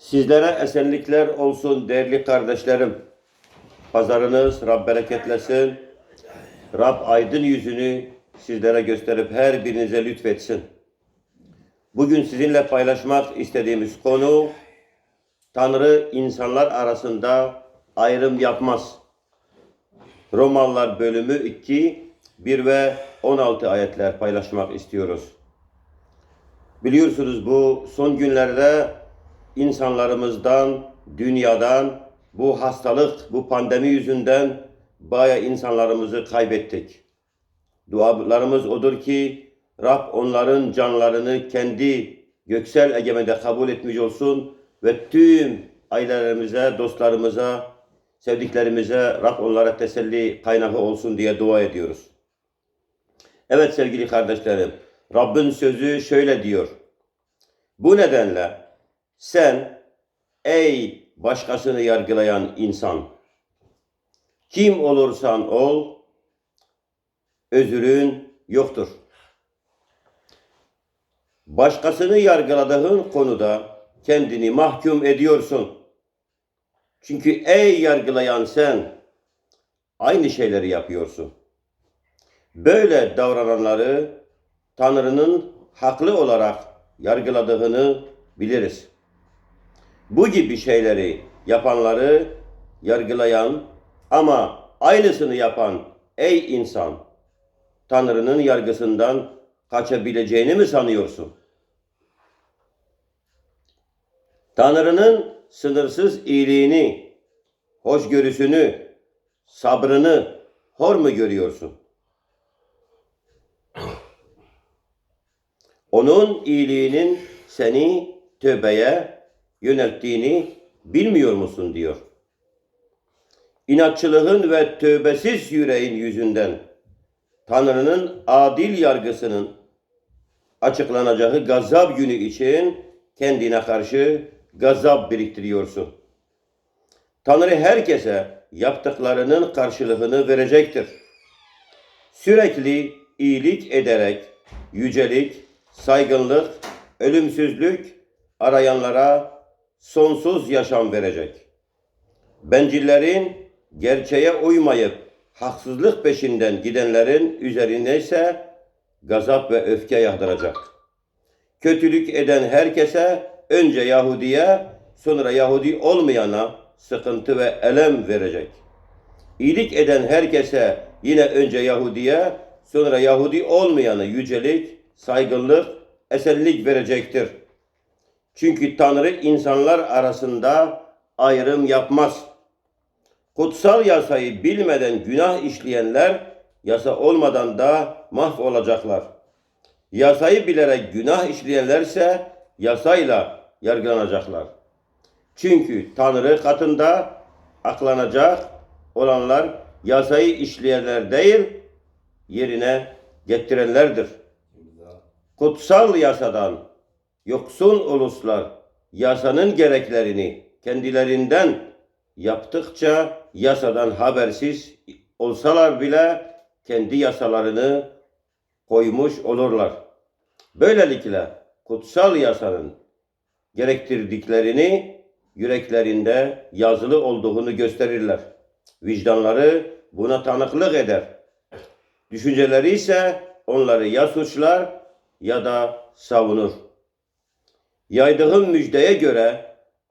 Sizlere esenlikler olsun değerli kardeşlerim. Pazarınız Rab bereketlesin. Rab aydın yüzünü sizlere gösterip her birinize lütfetsin. Bugün sizinle paylaşmak istediğimiz konu Tanrı insanlar arasında ayrım yapmaz. Romalılar bölümü 2, 1 ve 16 ayetler paylaşmak istiyoruz. Biliyorsunuz bu son günlerde insanlarımızdan, dünyadan bu hastalık, bu pandemi yüzünden bayağı insanlarımızı kaybettik. Dualarımız odur ki Rab onların canlarını kendi göksel egemede kabul etmiş olsun ve tüm ailelerimize, dostlarımıza, sevdiklerimize Rab onlara teselli kaynağı olsun diye dua ediyoruz. Evet sevgili kardeşlerim, Rabbin sözü şöyle diyor. Bu nedenle sen ey başkasını yargılayan insan, kim olursan ol, özürün yoktur. Başkasını yargıladığın konuda kendini mahkum ediyorsun. Çünkü ey yargılayan sen aynı şeyleri yapıyorsun. Böyle davrananları Tanrı'nın haklı olarak yargıladığını biliriz. Bu gibi şeyleri yapanları yargılayan ama aynısını yapan ey insan Tanrı'nın yargısından kaçabileceğini mi sanıyorsun? Tanrı'nın sınırsız iyiliğini, hoşgörüsünü, sabrını hor mu görüyorsun? Onun iyiliğinin seni tövbeye yönelttiğini bilmiyor musun diyor. İnatçılığın ve tövbesiz yüreğin yüzünden Tanrı'nın adil yargısının açıklanacağı gazap günü için kendine karşı gazap biriktiriyorsun. Tanrı herkese yaptıklarının karşılığını verecektir. Sürekli iyilik ederek yücelik, saygınlık, ölümsüzlük arayanlara sonsuz yaşam verecek. Bencillerin gerçeğe uymayıp haksızlık peşinden gidenlerin üzerine ise gazap ve öfke yağdıracak. Kötülük eden herkese önce Yahudiye sonra Yahudi olmayana sıkıntı ve elem verecek. İyilik eden herkese yine önce Yahudiye sonra Yahudi olmayana yücelik, saygınlık, esenlik verecektir. Çünkü Tanrı insanlar arasında ayrım yapmaz. Kutsal yasayı bilmeden günah işleyenler yasa olmadan da mahvolacaklar. Yasayı bilerek günah işleyenlerse yasayla yargılanacaklar. Çünkü Tanrı katında aklanacak olanlar yasayı işleyenler değil, yerine getirenlerdir. Kutsal yasadan yoksun uluslar yasanın gereklerini kendilerinden yaptıkça yasadan habersiz olsalar bile kendi yasalarını koymuş olurlar. Böylelikle kutsal yasanın gerektirdiklerini yüreklerinde yazılı olduğunu gösterirler. Vicdanları buna tanıklık eder. Düşünceleri ise onları ya suçlar ya da savunur. Yaydığım müjdeye göre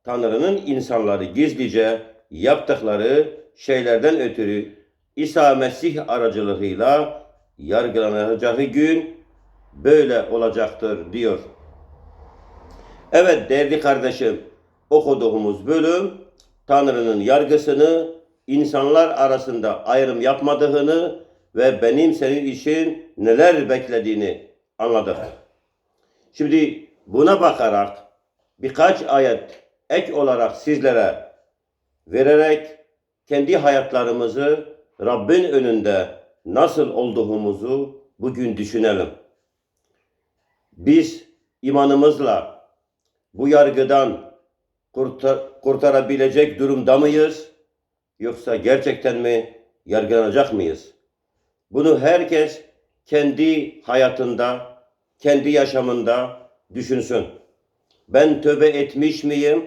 Tanrı'nın insanları gizlice yaptıkları şeylerden ötürü İsa Mesih aracılığıyla yargılanacağı gün böyle olacaktır diyor. Evet değerli kardeşim okuduğumuz bölüm Tanrı'nın yargısını insanlar arasında ayrım yapmadığını ve benim senin için neler beklediğini anladık. Şimdi buna bakarak birkaç ayet ek olarak sizlere vererek kendi hayatlarımızı Rabbin önünde nasıl olduğumuzu bugün düşünelim. Biz imanımızla bu yargıdan kurtar- kurtarabilecek durumda mıyız? Yoksa gerçekten mi yargılanacak mıyız? Bunu herkes kendi hayatında, kendi yaşamında düşünsün. Ben tövbe etmiş miyim?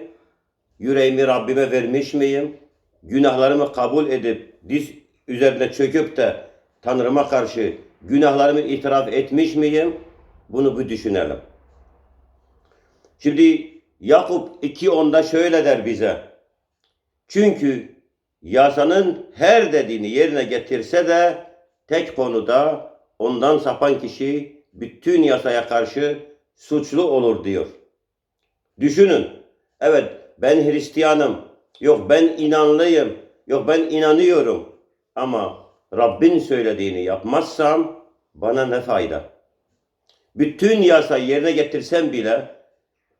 yüreğimi Rabbime vermiş miyim? Günahlarımı kabul edip diz üzerine çöküp de Tanrıma karşı günahlarımı itiraf etmiş miyim? Bunu bir düşünelim. Şimdi Yakup 2.10'da şöyle der bize. Çünkü yasanın her dediğini yerine getirse de tek konuda ondan sapan kişi bütün yasaya karşı suçlu olur diyor. Düşünün. Evet ben Hristiyanım. Yok ben inanlıyım. Yok ben inanıyorum. Ama Rabbin söylediğini yapmazsam bana ne fayda? Bütün yasayı yerine getirsem bile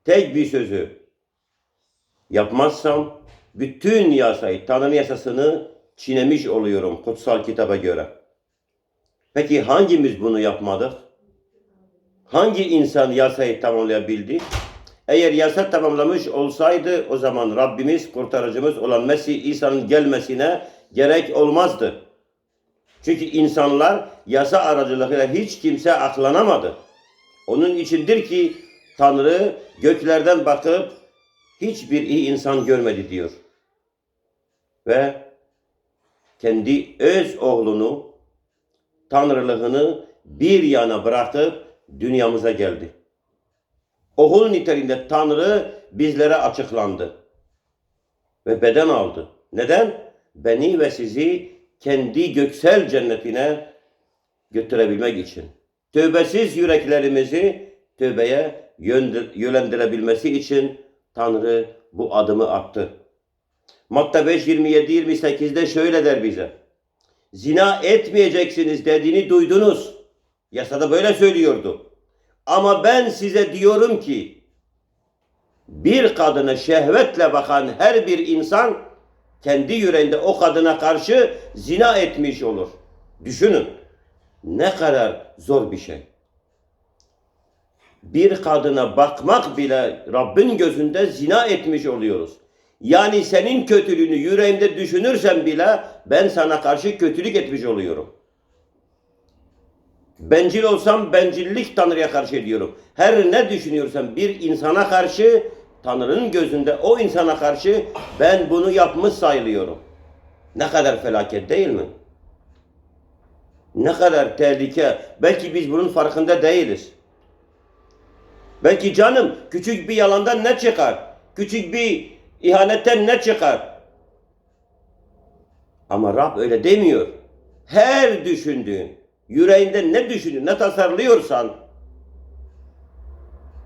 tek bir sözü yapmazsam bütün yasayı, Tanrı yasasını çiğnemiş oluyorum kutsal kitaba göre. Peki hangimiz bunu yapmadık? Hangi insan yasayı tamamlayabildi? Eğer yasa tamamlamış olsaydı o zaman Rabbimiz kurtarıcımız olan Mesih İsa'nın gelmesine gerek olmazdı. Çünkü insanlar yasa aracılığıyla hiç kimse aklanamadı. Onun içindir ki Tanrı göklerden bakıp hiçbir iyi insan görmedi diyor. Ve kendi öz oğlunu tanrılığını bir yana bırakıp dünyamıza geldi. Oğul niteliğinde Tanrı bizlere açıklandı ve beden aldı. Neden? Beni ve sizi kendi göksel cennetine götürebilmek için. Tövbesiz yüreklerimizi tövbeye yönlendirebilmesi için Tanrı bu adımı attı. Matta 5, 27, 28'de şöyle der bize. Zina etmeyeceksiniz dediğini duydunuz. Yasada böyle söylüyordu. Ama ben size diyorum ki bir kadına şehvetle bakan her bir insan kendi yüreğinde o kadına karşı zina etmiş olur. Düşünün. Ne kadar zor bir şey. Bir kadına bakmak bile Rabbin gözünde zina etmiş oluyoruz. Yani senin kötülüğünü yüreğimde düşünürsem bile ben sana karşı kötülük etmiş oluyorum. Bencil olsam bencillik Tanrı'ya karşı ediyorum. Her ne düşünüyorsam bir insana karşı Tanrı'nın gözünde o insana karşı ben bunu yapmış sayılıyorum. Ne kadar felaket değil mi? Ne kadar tehlike. Belki biz bunun farkında değiliz. Belki canım küçük bir yalandan ne çıkar? Küçük bir ihanetten ne çıkar? Ama Rab öyle demiyor. Her düşündüğün, yüreğinde ne düşünün, ne tasarlıyorsan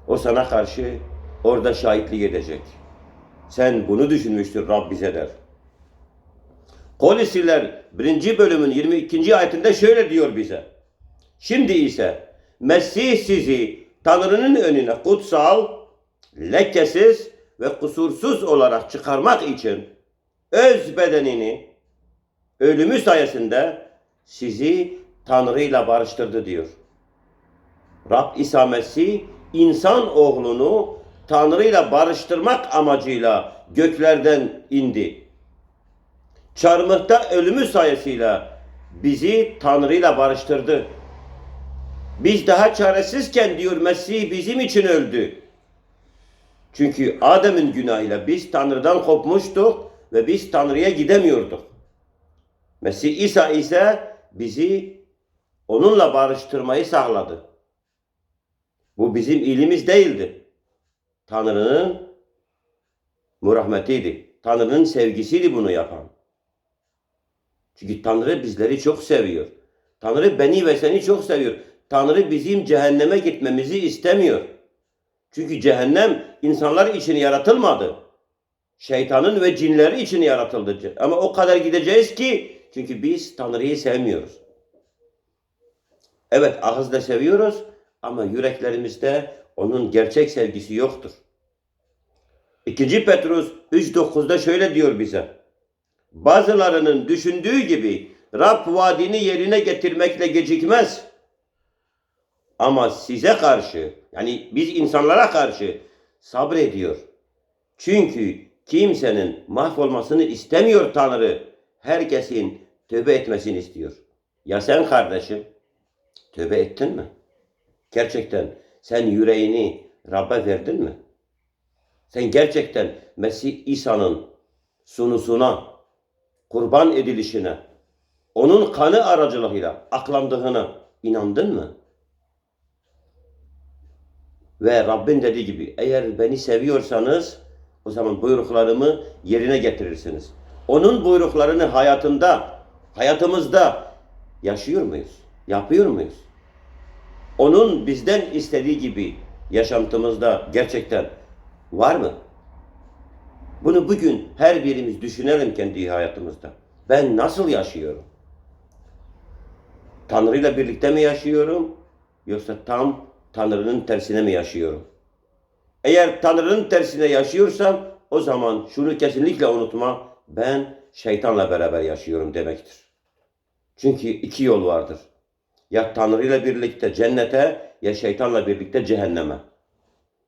o sana karşı orada şahitlik edecek. Sen bunu düşünmüştür Rab bize der. Kolisiler 1. bölümün 22. ayetinde şöyle diyor bize. Şimdi ise Mesih sizi Tanrı'nın önüne kutsal, lekesiz ve kusursuz olarak çıkarmak için öz bedenini ölümü sayesinde sizi Tanrı'yla barıştırdı diyor. Rab İsa Mesih insan oğlunu Tanrı'yla barıştırmak amacıyla göklerden indi. Çarmıhta ölümü sayesinde bizi Tanrı'yla barıştırdı. Biz daha çaresizken diyor Mesih bizim için öldü. Çünkü Adem'in günahıyla biz Tanrı'dan kopmuştuk ve biz Tanrı'ya gidemiyorduk. Mesih İsa ise bizi onunla barıştırmayı sağladı. Bu bizim ilimiz değildi. Tanrı'nın murahmetiydi. Tanrı'nın sevgisiydi bunu yapan. Çünkü Tanrı bizleri çok seviyor. Tanrı beni ve seni çok seviyor. Tanrı bizim cehenneme gitmemizi istemiyor. Çünkü cehennem insanlar için yaratılmadı. Şeytanın ve cinleri için yaratıldı. Ama o kadar gideceğiz ki çünkü biz Tanrı'yı sevmiyoruz. Evet ağızda seviyoruz ama yüreklerimizde onun gerçek sevgisi yoktur. 2. Petrus 3.9'da şöyle diyor bize. Bazılarının düşündüğü gibi Rab vaadini yerine getirmekle gecikmez. Ama size karşı yani biz insanlara karşı sabrediyor. Çünkü kimsenin mahvolmasını istemiyor Tanrı. Herkesin tövbe etmesini istiyor. Ya sen kardeşim tövbe ettin mi? Gerçekten sen yüreğini Rab'be verdin mi? Sen gerçekten Mesih İsa'nın sunusuna, kurban edilişine, onun kanı aracılığıyla aklandığına inandın mı? Ve Rabbin dediği gibi eğer beni seviyorsanız o zaman buyruklarımı yerine getirirsiniz. Onun buyruklarını hayatında, hayatımızda yaşıyor muyuz? Yapıyor muyuz? Onun bizden istediği gibi yaşantımızda gerçekten var mı? Bunu bugün her birimiz düşünelim kendi hayatımızda. Ben nasıl yaşıyorum? Tanrı ile birlikte mi yaşıyorum? Yoksa tam Tanrı'nın tersine mi yaşıyorum? Eğer Tanrı'nın tersine yaşıyorsam o zaman şunu kesinlikle unutma. Ben şeytanla beraber yaşıyorum demektir. Çünkü iki yol vardır. Ya Tanrı ile birlikte cennete ya şeytanla birlikte cehenneme.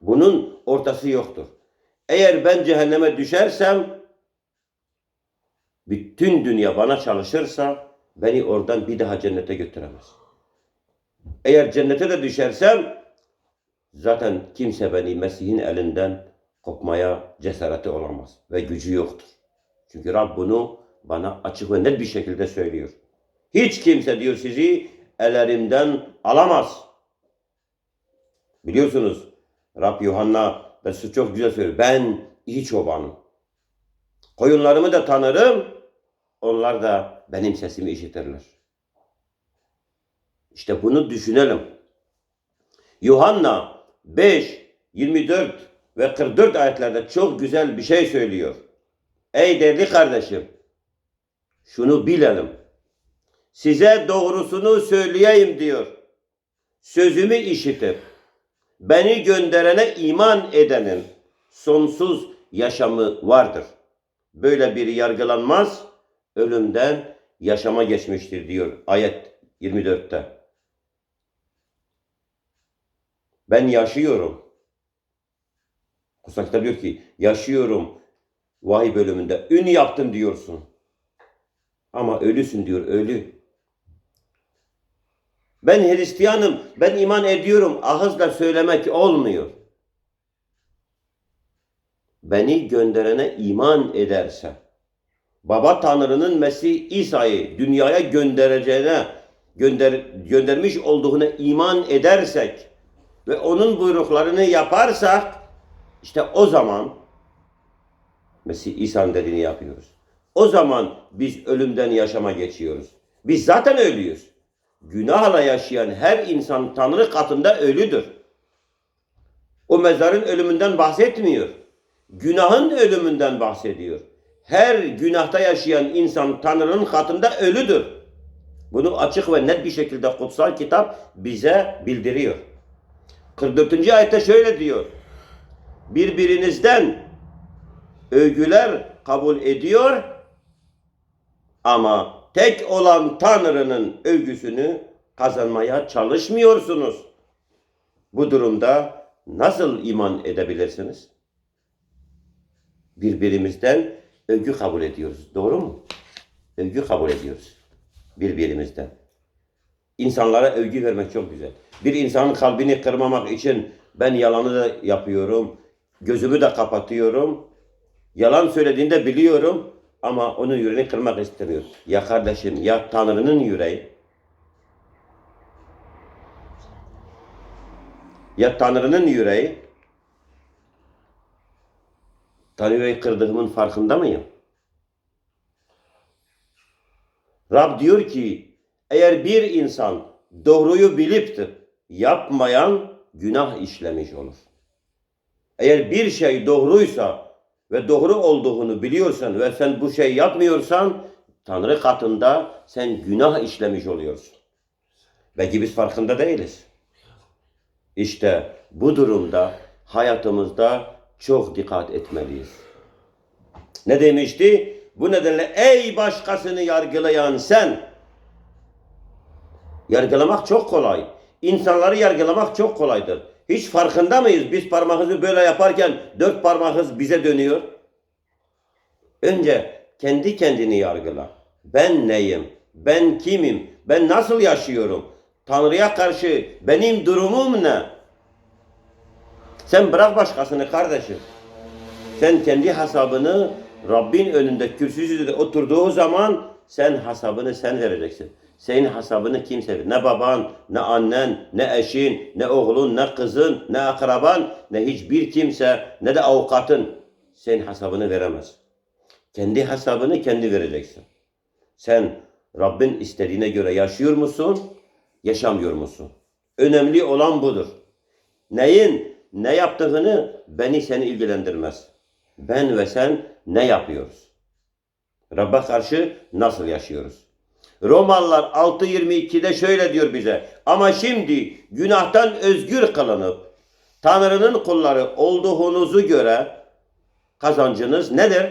Bunun ortası yoktur. Eğer ben cehenneme düşersem bütün dünya bana çalışırsa beni oradan bir daha cennete götüremez. Eğer cennete de düşersem zaten kimse beni Mesih'in elinden kopmaya cesareti olamaz ve gücü yoktur. Çünkü Rab bunu bana açık ve net bir şekilde söylüyor. Hiç kimse diyor sizi ellerimden alamaz. Biliyorsunuz Rab Yuhanna da size çok güzel söylüyor. Ben iyi çobanım. Koyunlarımı da tanırım. Onlar da benim sesimi işitirler. İşte bunu düşünelim. Yuhanna 5, 24 ve 44 ayetlerde çok güzel bir şey söylüyor. Ey değerli kardeşim, şunu bilelim. Size doğrusunu söyleyeyim diyor. Sözümü işitip beni gönderene iman edenin sonsuz yaşamı vardır. Böyle biri yargılanmaz, ölümden yaşama geçmiştir diyor ayet 24'te. Ben yaşıyorum. Kutsal diyor ki yaşıyorum vahiy bölümünde. Ün yaptım diyorsun. Ama ölüsün diyor ölü. Ben Hristiyanım, ben iman ediyorum. Ağızla söylemek olmuyor. Beni gönderene iman ederse, Baba Tanrı'nın Mesih İsa'yı dünyaya göndereceğine, gönder, göndermiş olduğuna iman edersek ve onun buyruklarını yaparsak, işte o zaman Mesih İsa'nın dediğini yapıyoruz. O zaman biz ölümden yaşama geçiyoruz. Biz zaten ölüyüz. Günahla yaşayan her insan Tanrı katında ölüdür. O mezarın ölümünden bahsetmiyor. Günahın ölümünden bahsediyor. Her günahta yaşayan insan Tanrı'nın katında ölüdür. Bunu açık ve net bir şekilde kutsal kitap bize bildiriyor. 44. ayette şöyle diyor. Birbirinizden övgüler kabul ediyor ama tek olan Tanrı'nın övgüsünü kazanmaya çalışmıyorsunuz. Bu durumda nasıl iman edebilirsiniz? Birbirimizden övgü kabul ediyoruz. Doğru mu? Övgü kabul ediyoruz. Birbirimizden. İnsanlara övgü vermek çok güzel. Bir insanın kalbini kırmamak için ben yalanı da yapıyorum. Gözümü de kapatıyorum. Yalan söylediğinde biliyorum ama onun yüreğini kırmak istemiyor. Ya kardeşim ya Tanrı'nın yüreği ya Tanrı'nın yüreği Tanrı'yı kırdığımın farkında mıyım? Rab diyor ki eğer bir insan doğruyu bilip de yapmayan günah işlemiş olur. Eğer bir şey doğruysa ve doğru olduğunu biliyorsan ve sen bu şey yapmıyorsan Tanrı katında sen günah işlemiş oluyorsun. Belki biz farkında değiliz. İşte bu durumda hayatımızda çok dikkat etmeliyiz. Ne demişti? Bu nedenle ey başkasını yargılayan sen yargılamak çok kolay. İnsanları yargılamak çok kolaydır. Hiç farkında mıyız? Biz parmağımızı böyle yaparken dört parmağımız bize dönüyor. Önce kendi kendini yargıla. Ben neyim? Ben kimim? Ben nasıl yaşıyorum? Tanrı'ya karşı benim durumum ne? Sen bırak başkasını kardeşim. Sen kendi hesabını Rabbin önünde kürsüsüzde oturduğu zaman sen hesabını sen vereceksin. Senin hesabını kimse. Ne baban, ne annen, ne eşin, ne oğlun, ne kızın, ne akraban, ne hiçbir kimse, ne de avukatın senin hesabını veremez. Kendi hesabını kendi vereceksin. Sen Rabbin istediğine göre yaşıyor musun, yaşamıyor musun? Önemli olan budur. Neyin ne yaptığını beni seni ilgilendirmez. Ben ve sen ne yapıyoruz? Rabbe karşı nasıl yaşıyoruz? Romalılar 6.22'de şöyle diyor bize. Ama şimdi günahtan özgür kılınıp Tanrı'nın kulları olduğunuzu göre kazancınız nedir?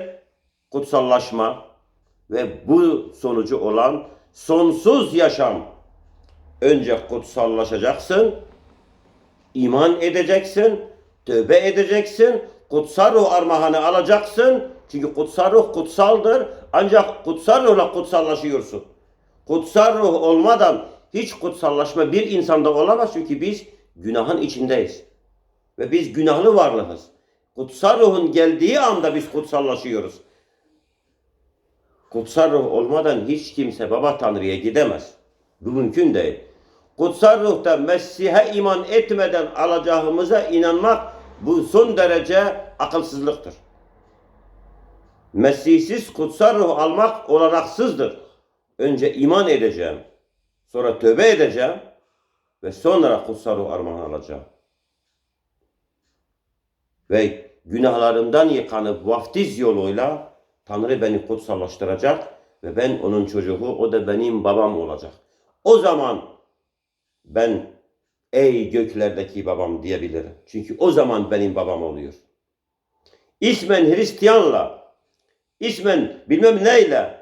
Kutsallaşma ve bu sonucu olan sonsuz yaşam. Önce kutsallaşacaksın, iman edeceksin, tövbe edeceksin, kutsal ruh armağanı alacaksın. Çünkü kutsal ruh kutsaldır. Ancak kutsal ruhla kutsallaşıyorsun. Kutsal ruh olmadan hiç kutsallaşma bir insanda olamaz. Çünkü biz günahın içindeyiz. Ve biz günahlı varlığız. Kutsal ruhun geldiği anda biz kutsallaşıyoruz. Kutsal ruh olmadan hiç kimse baba Tanrı'ya gidemez. Bu mümkün değil. Kutsal ruhta Mesih'e iman etmeden alacağımıza inanmak bu son derece akılsızlıktır. Mesihsiz kutsal ruh almak olanaksızdır. Önce iman edeceğim, sonra tövbe edeceğim ve sonra kutsal ruh armağan alacağım. Ve günahlarımdan yıkanıp vaftiz yoluyla Tanrı beni kutsallaştıracak ve ben onun çocuğu, o da benim babam olacak. O zaman ben ey göklerdeki babam diyebilirim. Çünkü o zaman benim babam oluyor. İsmen Hristiyanla, ismen bilmem neyle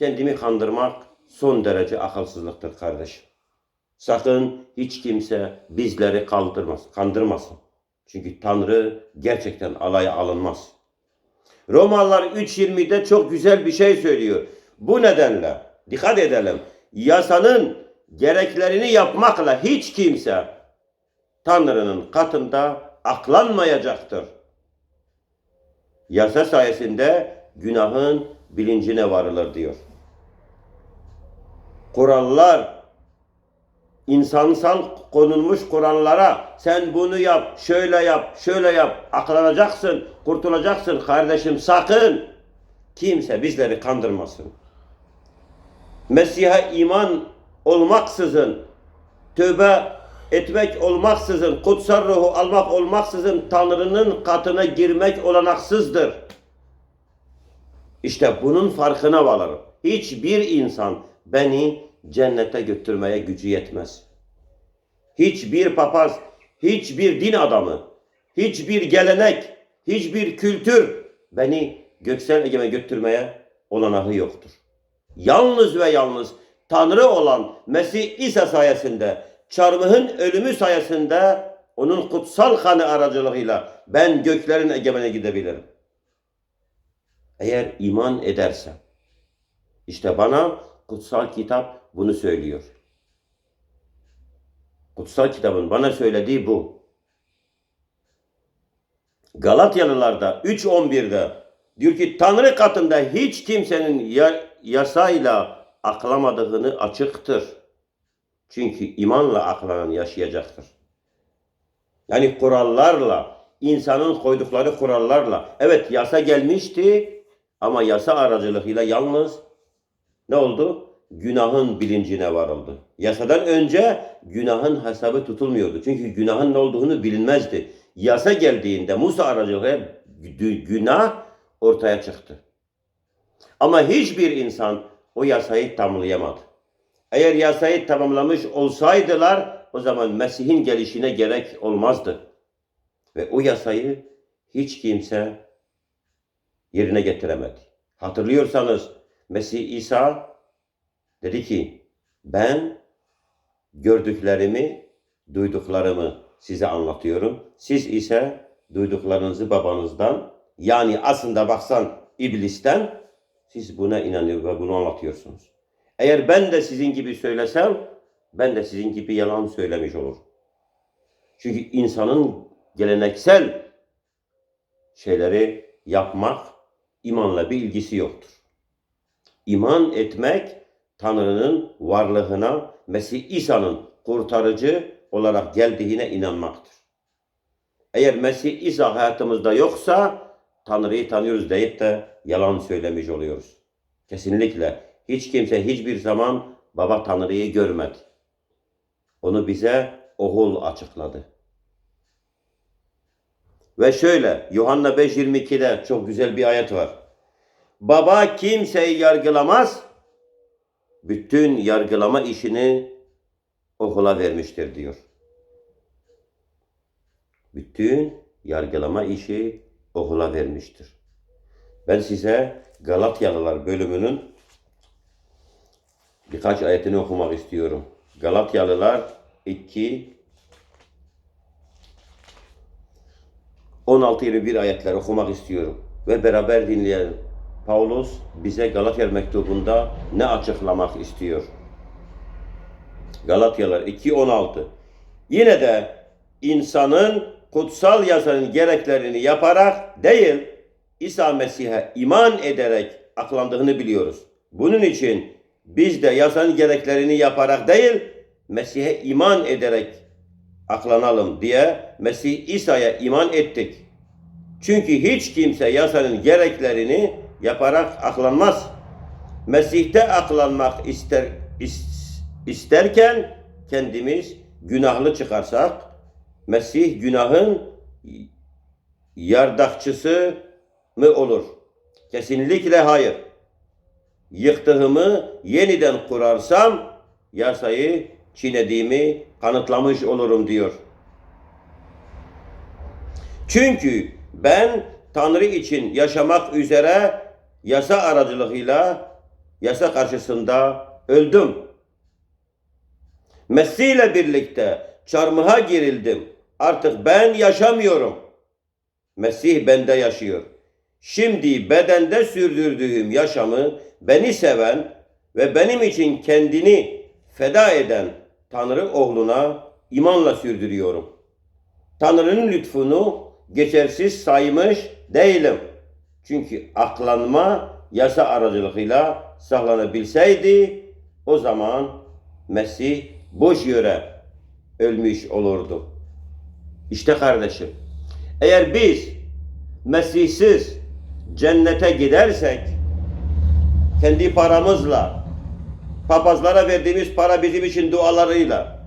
kendimi kandırmak son derece akılsızlıktır kardeşim. Sakın hiç kimse bizleri kaldırmaz, kandırmasın. Çünkü Tanrı gerçekten alaya alınmaz. Romalılar 3.20'de çok güzel bir şey söylüyor. Bu nedenle dikkat edelim. Yasanın gereklerini yapmakla hiç kimse Tanrı'nın katında aklanmayacaktır. Yasa sayesinde günahın bilincine varılır diyor. Kurallar insansal konulmuş kurallara sen bunu yap, şöyle yap, şöyle yap, aklanacaksın, kurtulacaksın kardeşim sakın. Kimse bizleri kandırmasın. Mesih'e iman olmaksızın, tövbe etmek olmaksızın, kutsal ruhu almak olmaksızın Tanrı'nın katına girmek olanaksızdır. İşte bunun farkına varırım. Hiçbir insan beni cennete götürmeye gücü yetmez. Hiçbir papaz, hiçbir din adamı, hiçbir gelenek, hiçbir kültür beni göksel egeme götürmeye olanağı yoktur. Yalnız ve yalnız Tanrı olan Mesih İsa sayesinde, çarmıhın ölümü sayesinde onun kutsal kanı aracılığıyla ben göklerin egemene gidebilirim. Eğer iman edersem, işte bana kutsal kitap bunu söylüyor. Kutsal kitabın bana söylediği bu. Galatyalılarda 3.11'de diyor ki Tanrı katında hiç kimsenin ya, yasayla aklamadığını açıktır. Çünkü imanla aklanan yaşayacaktır. Yani kurallarla, insanın koydukları kurallarla. Evet yasa gelmişti ama yasa aracılığıyla yalnız ne oldu? Günahın bilincine varıldı. Yasadan önce günahın hesabı tutulmuyordu. Çünkü günahın ne olduğunu bilinmezdi. Yasa geldiğinde Musa aracılığıyla günah ortaya çıktı. Ama hiçbir insan o yasayı tamamlayamadı. Eğer yasayı tamamlamış olsaydılar o zaman Mesih'in gelişine gerek olmazdı. Ve o yasayı hiç kimse yerine getiremedi. Hatırlıyorsanız Mesih İsa dedi ki ben gördüklerimi, duyduklarımı size anlatıyorum. Siz ise duyduklarınızı babanızdan yani aslında baksan iblisten siz buna inanıyor ve bunu anlatıyorsunuz. Eğer ben de sizin gibi söylesem ben de sizin gibi yalan söylemiş olur. Çünkü insanın geleneksel şeyleri yapmak imanla bir ilgisi yoktur. İman etmek Tanrı'nın varlığına, Mesih İsa'nın kurtarıcı olarak geldiğine inanmaktır. Eğer Mesih İsa hayatımızda yoksa Tanrı'yı tanıyoruz deyip de yalan söylemiş oluyoruz. Kesinlikle hiç kimse hiçbir zaman Baba Tanrı'yı görmedi. Onu bize oğul açıkladı. Ve şöyle Yuhanna 5.22'de çok güzel bir ayet var. Baba kimseyi yargılamaz, bütün yargılama işini okula vermiştir diyor. Bütün yargılama işi okula vermiştir. Ben size Galatyalılar bölümünün birkaç ayetini okumak istiyorum. Galatyalılar 2 16-21 ayetler okumak istiyorum ve beraber dinleyelim. Paulus bize Galatya mektubunda ne açıklamak istiyor? Galatyalar 2.16 Yine de insanın kutsal yasanın gereklerini yaparak değil, İsa Mesih'e iman ederek aklandığını biliyoruz. Bunun için biz de yasanın gereklerini yaparak değil, Mesih'e iman ederek aklanalım diye Mesih İsa'ya iman ettik. Çünkü hiç kimse yasanın gereklerini yaparak aklanmaz. Mesih'te aklanmak ister is- isterken kendimiz günahlı çıkarsak Mesih günahın yardakçısı mı olur? Kesinlikle hayır. Yıktığımı yeniden kurarsam yasayı çiğnediğimi kanıtlamış olurum diyor. Çünkü ben Tanrı için yaşamak üzere yasa aracılığıyla yasa karşısında öldüm. Mesih ile birlikte çarmıha girildim. Artık ben yaşamıyorum. Mesih bende yaşıyor. Şimdi bedende sürdürdüğüm yaşamı beni seven ve benim için kendini feda eden Tanrı oğluna imanla sürdürüyorum. Tanrı'nın lütfunu geçersiz saymış değilim. Çünkü aklanma yasa aracılığıyla sağlanabilseydi o zaman Mesih boş yere ölmüş olurdu. İşte kardeşim, eğer biz Mesihsiz cennete gidersek kendi paramızla papazlara verdiğimiz para bizim için dualarıyla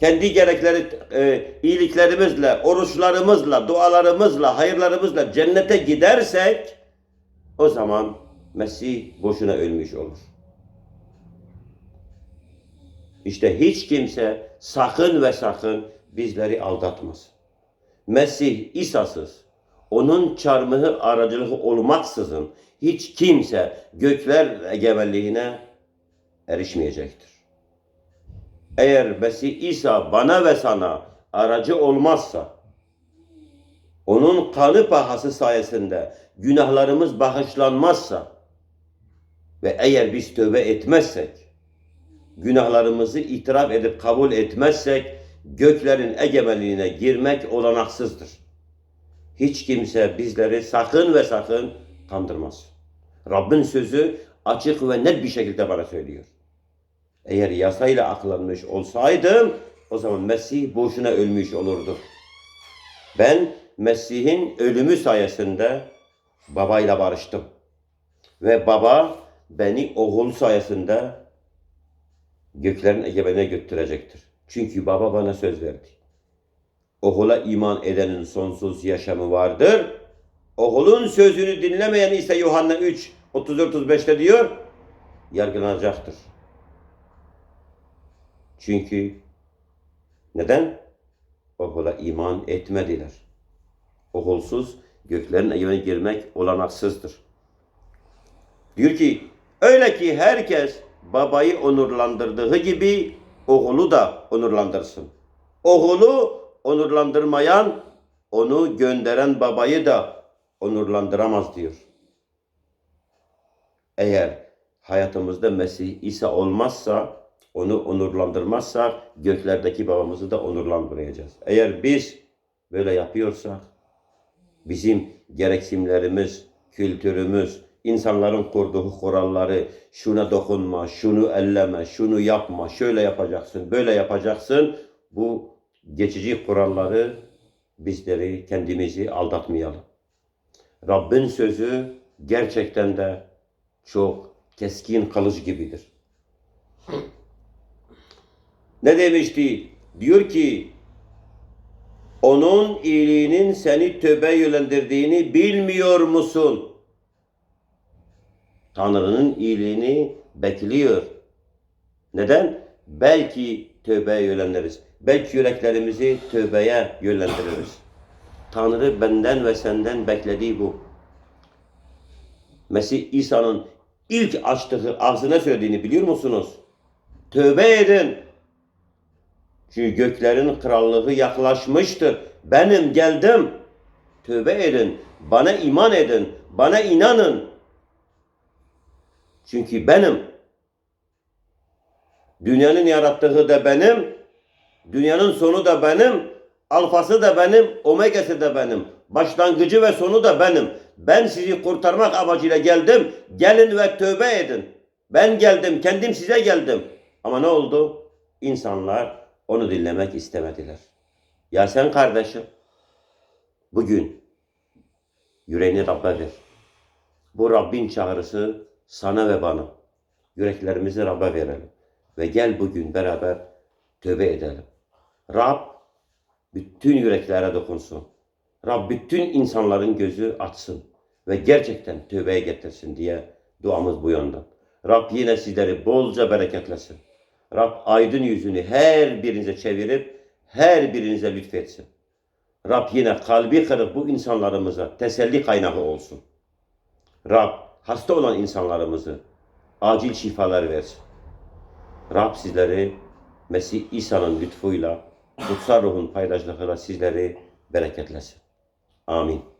kendi gerekleri e, iyiliklerimizle, oruçlarımızla, dualarımızla, hayırlarımızla cennete gidersek o zaman Mesih boşuna ölmüş olur. İşte hiç kimse sakın ve sakın bizleri aldatmasın. Mesih İsa'sız, onun çarmıhı aracılığı olmaksızın hiç kimse gökler egemenliğine erişmeyecektir. Eğer Mesih İsa bana ve sana aracı olmazsa, onun kanı pahası sayesinde günahlarımız bağışlanmazsa ve eğer biz tövbe etmezsek, günahlarımızı itiraf edip kabul etmezsek, göklerin egemenliğine girmek olanaksızdır. Hiç kimse bizleri sakın ve sakın kandırmaz. Rabbin sözü açık ve net bir şekilde bana söylüyor. Eğer yasayla aklanmış olsaydım o zaman Mesih boşuna ölmüş olurdu. Ben Mesih'in ölümü sayesinde babayla barıştım. Ve baba beni oğul sayesinde göklerin egemenine götürecektir. Çünkü baba bana söz verdi. Oğula iman edenin sonsuz yaşamı vardır. Oğulun sözünü dinlemeyen ise Yuhanna 3 34-35'te diyor yargılanacaktır. Çünkü neden? Oğula iman etmediler. Oğulsuz göklerin egemenine girmek olanaksızdır. Diyor ki öyle ki herkes babayı onurlandırdığı gibi oğlu da onurlandırsın. Oğlu onurlandırmayan onu gönderen babayı da onurlandıramaz diyor. Eğer hayatımızda Mesih İsa olmazsa, onu onurlandırmazsak göklerdeki babamızı da onurlandıracağız. Eğer biz böyle yapıyorsak bizim gereksinimlerimiz, kültürümüz, insanların kurduğu kuralları, şuna dokunma, şunu elleme, şunu yapma, şöyle yapacaksın, böyle yapacaksın. Bu geçici kuralları bizleri kendimizi aldatmayalım. Rabbin sözü gerçekten de çok keskin kılıç gibidir. Ne demişti? Diyor ki onun iyiliğinin seni töbe yönlendirdiğini bilmiyor musun? Tanrı'nın iyiliğini bekliyor. Neden? Belki tövbeye yönlendiririz. Belki yüreklerimizi tövbeye yönlendiririz. Tanrı benden ve senden beklediği bu. Mesih İsa'nın ilk açtığı ağzına söylediğini biliyor musunuz? Tövbe edin. Çünkü göklerin krallığı yaklaşmıştır. Benim geldim. Tövbe edin. Bana iman edin. Bana inanın. Çünkü benim. Dünyanın yarattığı da benim. Dünyanın sonu da benim. Alfası da benim. Omegası da benim. Başlangıcı ve sonu da benim. Ben sizi kurtarmak amacıyla geldim. Gelin ve tövbe edin. Ben geldim. Kendim size geldim. Ama ne oldu? İnsanlar onu dinlemek istemediler. Ya sen kardeşim bugün yüreğini Rabbe ver. Bu Rabbin çağrısı sana ve bana. Yüreklerimizi Rabbe verelim. Ve gel bugün beraber tövbe edelim. Rab bütün yüreklere dokunsun. Rab bütün insanların gözü açsın. Ve gerçekten tövbeye getirsin diye duamız bu yönden. Rab yine sizleri bolca bereketlesin. Rab aydın yüzünü her birinize çevirip her birinize lütfetsin. Rab yine kalbi kırık bu insanlarımıza teselli kaynağı olsun. Rab hasta olan insanlarımızı acil şifalar versin. Rab sizleri Mesih İsa'nın lütfuyla, kutsal ruhun paylaştığıyla sizleri bereketlesin. Amin.